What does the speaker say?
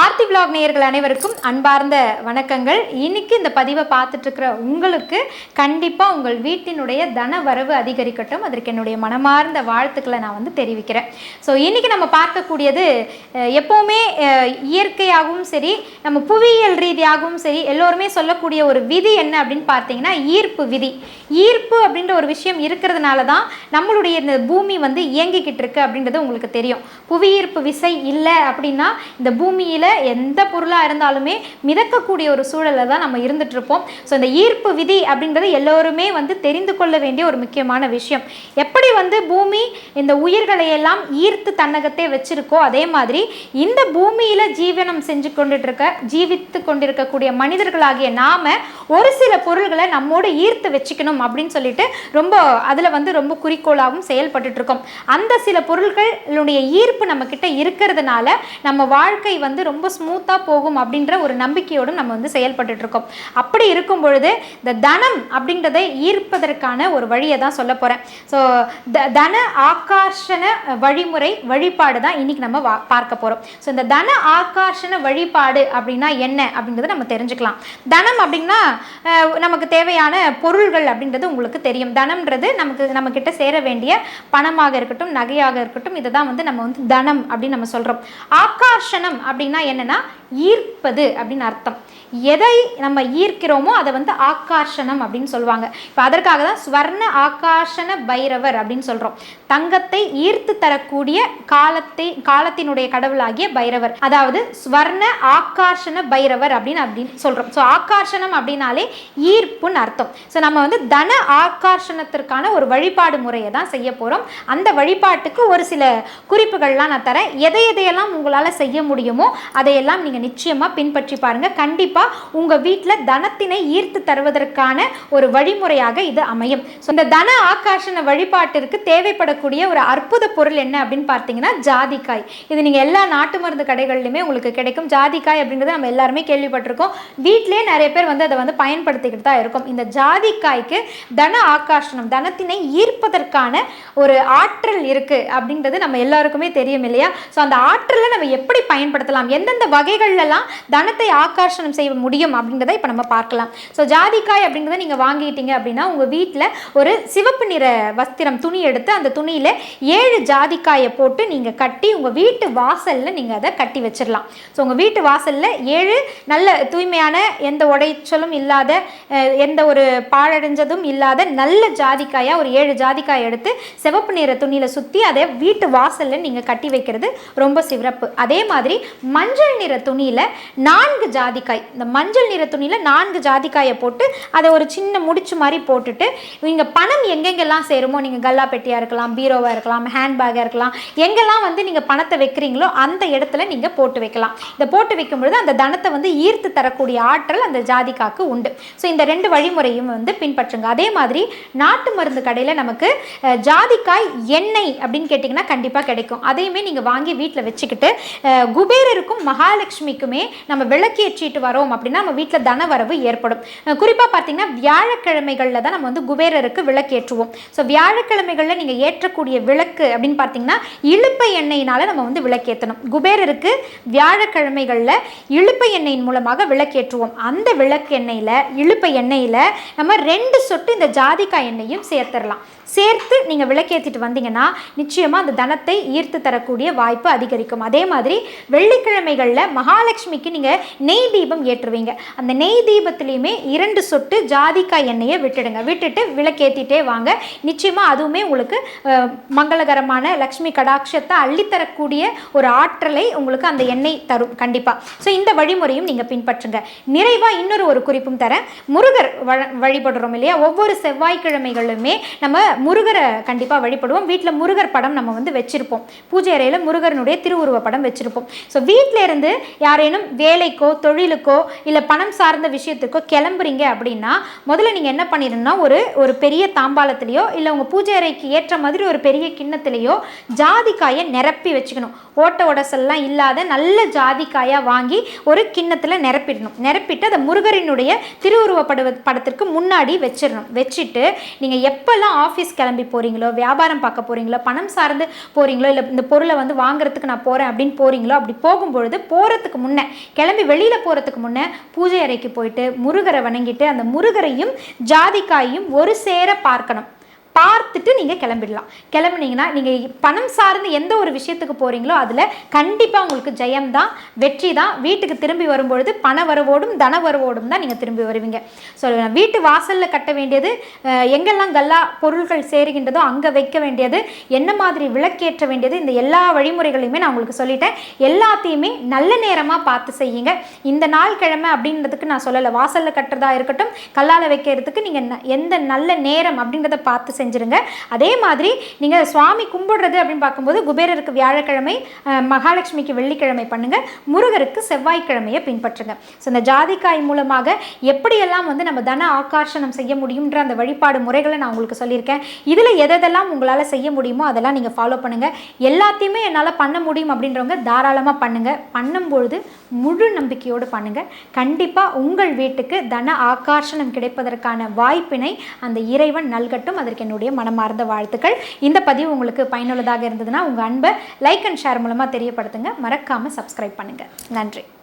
Aarthi vlog நேயர்கள் அனைவருக்கும் அன்பார்ந்த வணக்கங்கள். இன்னைக்கு இந்த பதிவை பார்த்துட்ருக்கிற உங்களுக்கு கண்டிப்பாக உங்கள் வீட்டினுடைய தன வரவு அதிகரிக்கட்டும். அதற்கு என்னுடைய மனமார்ந்த வாழ்த்துக்களை நான் வந்து தெரிவிக்கிறேன். ஸோ இன்னைக்கு நம்ம பார்க்கக்கூடியது எப்போவுமே இயற்கையாகவும் சரி நம்ம புவியியல் ரீதியாகவும் சரி எல்லோருமே சொல்லக்கூடிய ஒரு விதி என்ன அப்படின்னு பார்த்தீங்கன்னா ஈர்ப்பு விதி. ஈர்ப்பு அப்படின்ற ஒரு விஷயம் இருக்கிறதுனால தான் நம்மளுடைய இந்த பூமி வந்து இயங்கிக்கிட்டு இருக்கு அப்படின்றது உங்களுக்கு தெரியும். புவியீர்ப்பு விசை இல்லை அப்படின்னா இந்த பூமியில் எந்த பொருளாக இருந்தாலுமே மிதக்கக்கூடிய ஒரு சூழலில் தான் நம்ம இருந்துகிட்ருப்போம் ஸோ இந்த ஈர்ப்பு விதி அப்படின்றது எல்லோருமே வந்து தெரிந்து கொள்ள வேண்டிய ஒரு முக்கியமான விஷயம். எப்படி வந்து பூமி இந்த உயிர்களை எல்லாம் ஈர்த்து தன்னகத்தே வச்சுருக்கோ அதே மாதிரி இந்த பூமியில் ஜீவனம் செஞ்சு கொண்டுட்டு இருக்க ஜீவித்து கொண்டிருக்கக்கூடிய மனிதர்களாகிய நாம ஒரு சில பொருள்களை நம்மோடு ஈர்த்து வச்சுக்கணும் அப்படின்னு சொல்லிட்டு ரொம்ப அதில் வந்து ரொம்ப குறிக்கோளாகவும் செயல்பட்டுட்டுருக்கும். அந்த சில பொருள்களுடைய ஈர்ப்பு நம்ம இருக்கிறதுனால நம்ம வாழ்க்கை வந்து ரொம்ப ஸ்மூத்தாக போகும் அப்படின்ற ஒரு நம்பிக்கையோடும் நம்ம வந்து செயல்பட்டுட்டு இருக்கோம் அப்படி இருக்கும் பொழுது இந்த தனம் அப்படின்றதை ஈர்ப்பதற்கான ஒரு வழியை தான் சொல்ல போகிறேன் ஸோ த தன ஆகர்ஷண வழிமுறை வழிபாடு தான் இன்னைக்கு நம்ம வா பார்க்க போகிறோம் ஸோ இந்த தன ஆகர்ஷண வழிபாடு அப்படின்னா என்ன அப்படின்றத நம்ம தெரிஞ்சுக்கலாம். தனம் அப்படின்னா நமக்கு தேவையான பொருள்கள் அப்படின்றது உங்களுக்கு தெரியும். தனம்ன்றது நமக்கு நம்ம கிட்ட சேர வேண்டிய பணமாக இருக்கட்டும் நகையாக இருக்கட்டும் இதை தான் வந்து நம்ம வந்து தனம் அப்படின்னு நம்ம சொல்கிறோம் ஆகர்ஷணம் அப்படின்னா என்னன்னா ஈர்ப்பது அப்படின்னு அர்த்தம். எதை நம்ம ஈர்க்கிறோமோ அதை வந்து ஆகார்ஷணம் அப்படின்னு சொல்லுவாங்க. இப்போ அதற்காக தான் ஸ்வர்ண ஆகாஷண பைரவர் அப்படின்னு சொல்கிறோம் தங்கத்தை ஈர்த்து தரக்கூடிய காலத்தை காலத்தினுடைய கடவுளாகிய பைரவர். அதாவது ஸ்வர்ண ஆகார்ஷண பைரவர் அப்படின்னு அப்படின்னு சொல்கிறோம் ஸோ ஆகார்ஷணம் அப்படின்னாலே ஈர்ப்புன்னு அர்த்தம். ஸோ நம்ம வந்து தன ஆகார்ஷணத்திற்கான ஒரு வழிபாடு முறையை தான் செய்ய போகிறோம் அந்த வழிபாட்டுக்கு ஒரு சில குறிப்புகள்லாம் நான் தரேன். எதை எதையெல்லாம் உங்களால் செய்ய முடியுமோ அதையெல்லாம் நீங்கள் நிச்சயமாக பின்பற்றி பாருங்கள் கண்டிப்பாக உங்கள் வீட்டில் தனத்தினை ஈர்த்து தருவதற்கான ஒரு வழிமுறையாக இது அமையும். ஸோ இந்த தன ஆகாஷன வழிபாட்டிற்கு தேவைப்படக்கூடிய ஒரு அற்புத பொருள் என்ன அப்படின்னு பார்த்தீங்கன்னா ஜாதிக்காய். இது நீங்கள் எல்லா நாட்டு மருந்து கடைகள்லையுமே உங்களுக்கு கிடைக்கும். ஜாதிக்காய் அப்படிங்கிறது நம்ம எல்லாருமே கேள்விப்பட்டிருக்கோம். வீட்டிலே நிறைய பேர் வந்து அதை வந்து பயன்படுத்திக்கிட்டு தான் இருக்கும். இந்த ஜாதிக்காய்க்கு தன ஆகாஷணம் தனத்தினை ஈர்ப்பதற்கான ஒரு ஆற்றல் இருக்குது அப்படின்றது நம்ம எல்லாருக்குமே தெரியும் இல்லையா? ஸோ அந்த ஆற்றலை நம்ம எப்படி பயன்படுத்தலாம்? எந்தெந்த வகைகள்லாம் தனத்தை ஆகர்ஷணம் செய்ய முடியும் அப்படின்றத இப்போ நம்ம பார்க்கலாம். ஸோ ஜாதிக்காய் அப்படின்றத நீங்கள் வாங்கிட்டீங்க அப்படின்னா உங்கள் வீட்டில் ஒரு சிவப்பு நிற வஸ்திரம் துணி எடுத்து அந்த துணியில் ஏழு ஜாதிக்காயை போட்டு நீங்கள் கட்டி உங்கள் வீட்டு வாசலில் நீங்கள் அதை கட்டி வச்சிடலாம் ஸோ உங்கள் வீட்டு வாசலில் ஏழு நல்ல தூய்மையான எந்த உடைச்சலும் இல்லாத எந்த ஒரு பாழடைஞ்சதும் இல்லாத நல்ல ஜாதிக்காயாக ஒரு ஏழு ஜாதிக்காய் எடுத்து சிவப்பு நிற துணியில் சுற்றி அதை வீட்டு வாசலில் நீங்கள் கட்டி வைக்கிறது ரொம்ப சிறப்பு. அதே மாதிரி மஞ்சள் நிற துணியில் நான்கு ஜாதிக்காய். இந்த மஞ்சள் நிற துணியில் நான்கு ஜாதிக்காயை போட்டு அதை ஒரு சின்ன முடிச்சு மாதிரி போட்டுட்டு நீங்கள் பணம் எங்கெங்கெல்லாம் சேருமோ நீங்கள் கல்லா பெட்டியாக இருக்கலாம் பீரோவாக இருக்கலாம் ஹேண்ட்பேக்காக இருக்கலாம் எங்கெல்லாம் வந்து நீங்கள் பணத்தை வைக்கிறீங்களோ அந்த இடத்துல நீங்கள் போட்டு வைக்கலாம். இதை போட்டு வைக்கும் பொழுது அந்த தனத்தை வந்து ஈர்த்து தரக்கூடிய ஆற்றல் அந்த ஜாதிக்காக்கு உண்டு. ஸோ இந்த ரெண்டு வழிமுறையும் வந்து பின்பற்றுங்க. அதே மாதிரி நாட்டு மருந்து கடையில் நமக்கு ஜாதிக்காய் எண்ணெய் அப்படின்னு கேட்டிங்கன்னா கண்டிப்பாக கிடைக்கும். அதையுமே நீங்கள் வாங்கி வீட்டில் வச்சுக்கிட்டு குபேரருக்கும் குபேரருக்கும் மகாலட்சுமிக்குமே நம்ம விளக்கேற்றிட்டு வரோம் அப்படின்னா நம்ம வீட்டில் தனவரவு ஏற்படும். குறிப்பாக பார்த்தீங்கன்னா வியாழக்கிழமைகளில் தான் நம்ம வந்து குபேரருக்கு விளக்கேற்றுவோம் ஸோ வியாழக்கிழமைகளில் நீங்கள் ஏற்றக்கூடிய விளக்கு அப்படின்னு பார்த்தீங்கன்னா இழுப்பை எண்ணெயினால் நம்ம வந்து விளக்கேற்றணும் குபேரருக்கு வியாழக்கிழமைகளில் இழுப்பை எண்ணெயின் மூலமாக விளக்கேற்றுவோம் அந்த விளக்கு எண்ணெயில் இழுப்பை எண்ணெயில் நம்ம ரெண்டு சொட்டு இந்த ஜாதிக்காய் எண்ணெயும் சேர்த்துடலாம் சேர்த்து நீங்கள் விளக்கேற்றிட்டு வந்தீங்கன்னா நிச்சயமாக அந்த தனத்தை ஈர்த்து தரக்கூடிய வாய்ப்பு அதிகரிக்கும். அதே மாதிரி வெள்ளிக்கிழமை வெள்ளிக்கிழமைகளில் மகாலட்சுமிக்கு நீங்கள் நெய் தீபம் ஏற்றுவீங்க. அந்த நெய் தீபத்துலேயுமே இரண்டு சொட்டு ஜாதிக்காய் எண்ணெயை விட்டுடுங்க. விட்டுட்டு விளக்கேற்றிட்டே வாங்க. நிச்சயமாக அதுவுமே உங்களுக்கு மங்களகரமான லக்ஷ்மி கடாட்சத்தை அள்ளித்தரக்கூடிய ஒரு ஆற்றலை உங்களுக்கு அந்த எண்ணெய் தரும். கண்டிப்பாக ஸோ இந்த வழிமுறையும் நீங்கள் பின்பற்றுங்க. நிறைவாக இன்னொரு ஒரு குறிப்பும் தரேன். முருகர் வழ- வழிபடுறோம் இல்லையா? ஒவ்வொரு செவ்வாய்க்கிழமைகளுமே நம்ம முருகரை கண்டிப்பாக வழிபடுவோம். வீட்டில் முருகர் படம் நம்ம வந்து வச்சுருப்போம். பூஜை அறையில் முருகனுடைய திருவுருவ படம் வச்சுருப்போம். ஸோ வீட்டில் இருந்து யாரேனும் வேலைக்கோ தொழிலுக்கோ இல்லை பணம் சார்ந்த விஷயத்துக்கோ கிளம்புறீங்க அப்படின்னா முதல்ல நீங்கள் என்ன பண்ணிடணும்னா ஒரு ஒரு பெரிய தாம்பாளத்திலேயோ இல்லை உங்கள் பூஜை அறைக்கு ஏற்ற மாதிரி ஒரு பெரிய கிண்ணத்துலேயோ ஜாதிக்காயை நிரப்பி வச்சுக்கணும். ஓட்ட உடசல்லாம் இல்லாத நல்ல ஜாதிக்காயாக வாங்கி ஒரு கிண்ணத்தில் நிரப்பிடணும். நிரப்பிட்டு அதை முருகரினுடைய திருவுருவ படத்திற்கு முன்னாடி வச்சிடணும். வச்சுட்டு நீங்கள் எப்போல்லாம் ஆஃபீஸ் கிளம்பி போகிறீங்களோ வியாபாரம் பார்க்க போகிறீங்களோ பணம் சார்ந்து போகிறீங்களோ இல்லை இந்த பொருளை வந்து வாங்குறதுக்கு நான் போகிறேன் அப்படின்னு போகிறீங்களோ அப்படி போகும்போது பொழுது போகிறதுக்கு முன்னே கிளம்பி வெளியில் போகிறதுக்கு முன்னே பூஜை அறைக்கு போயிட்டு முருகரை வணங்கிட்டு அந்த முருகரையும் ஜாதிக்காயும் ஒரு சேர பார்க்கணும். பார்த்துட்டு நீங்கள் கிளம்பிடலாம். கிளம்புனீங்கன்னா நீங்கள் பணம் சார்ந்து எந்த ஒரு விஷயத்துக்கு போகிறீங்களோ அதில் கண்டிப்பாக உங்களுக்கு ஜெயம் தான் வெற்றி தான் வீட்டுக்கு திரும்பி வரும்பொழுது பண வரவோடும் தன வரவோடும் தான் நீங்கள் திரும்பி வருவீங்க. ஸோ வீட்டு வாசலில் கட்ட வேண்டியது எங்கெல்லாம் கல்லா பொருட்கள் சேருகின்றதோ அங்கே வைக்க வேண்டியது என்ன மாதிரி விளக்கேற்ற வேண்டியது இந்த எல்லா வழிமுறைகளையுமே நான் உங்களுக்கு சொல்லிட்டேன். எல்லாத்தையுமே நல்ல நேரமாக பார்த்து செய்யுங்க. இந்த நாள் கிழமை அப்படின்றதுக்கு நான் சொல்லலை. வாசலில் கட்டுறதா இருக்கட்டும் கல்லால் வைக்கிறதுக்கு நீங்கள் எந்த நல்ல நேரம் அப்படின்றத பார்த்து செஞ்சுருங்க. அதே மாதிரி நீங்கள் சுவாமி கும்பிடுறது அப்படின்னு பார்க்கும்போது குபேரருக்கு வியாழக்கிழமை மகாலட்சுமிக்கு வெள்ளிக்கிழமை பண்ணுங்க. முருகருக்கு செவ்வாய்க்கிழமையை பின்பற்றுங்க. ஸோ இந்த ஜாதிக்காய் மூலமாக எப்படியெல்லாம் வந்து நம்ம தன ஆகர்ஷணம் செய்ய முடியுன்ற அந்த வழிபாடு முறைகளை நான் உங்களுக்கு சொல்லியிருக்கேன். இதில் எதெல்லாம் உங்களால் செய்ய முடியுமோ அதெல்லாம் நீங்கள் ஃபாலோ பண்ணுங்கள் எல்லாத்தையுமே என்னால் பண்ண முடியும் அப்படின்றவங்க தாராளமாக பண்ணுங்கள் பண்ணும்பொழுது முழு நம்பிக்கையோடு பண்ணுங்கள் கண்டிப்பாக உங்கள் வீட்டுக்கு தன ஆகர்ஷணம் கிடைப்பதற்கான வாய்ப்பினை அந்த இறைவன் நல்கட்டும். அதற்கு என்னுடைய மனமார்ந்த வாழ்த்துக்கள். இந்த பதிவு உங்களுக்கு பயனுள்ளதாக இருந்ததுன்னா உங்கள் அன்பை லைக் அண்ட் ஷேர் மூலமாக தெரியப்படுத்துங்க. மறக்காமல் சப்ஸ்கிரைப் பண்ணுங்கள் நன்றி.